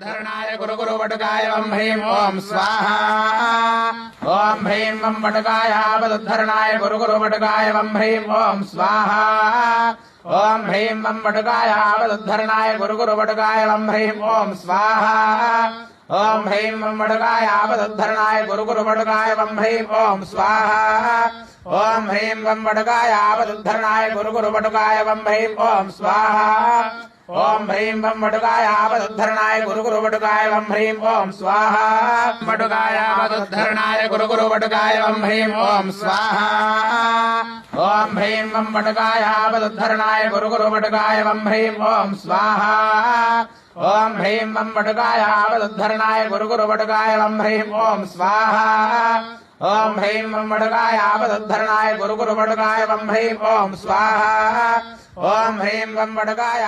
ధరణాయ గురు గురు వటుకాయ వం హ్రీం ఓం స్వాహ. ఓం హ్రీం వం వటుకాయ ఆపదుద్ధరణాయ గురు గురు వటుకాయ వం హ్రీం ఓం స్వాహ. ఓం హ్రీం వం వటుకాయ ఆపదుద్ధరణాయ గురు గురు వటుకాయ వం హ్రీం ఓం స్వాహ. ఓం హ్రీం వం వటుకాయ ఆపదుద్ధరణాయ గురు గురు వటుకాయ వం హ్రీం ఓం స్వాహ. ఓం హ్రీం వం వటుకాయ ఆపదుద్ధరణాయ గురు గురు వటుకాయ వం హ్రీం ఓం స్వాహ. ఓం హ్రీం వం వటుకాయ ఆపదుద్ధరణాయ గురు గురు వటుకాయ వం హ్రీం ఓం స్వాహ వటుకాయ ఆపదుద్ధరణాయ గురు గురు వటుకాయ వం హ్రీం ఓం స్వాహ ఓం హ్రీం వం వటుకాయ ఆపదుద్ధరణాయ గురు గురు వటుకాయ వం హ్రీం ఓం స్వాహ ఓం హ్రీం వం వటుకాయ ఆపదుద్ధరణాయ గురు గురు వటుకాయ వం హ్రీం ఓం స్వాహ ఓం హ్రీం వం వటుకాయ ఆపదుద్ధరణాయ గురు గురు వటుకాయ వం హ్రీం ఓం స్వాహ ఓం హ్రీం వం వటుకాయ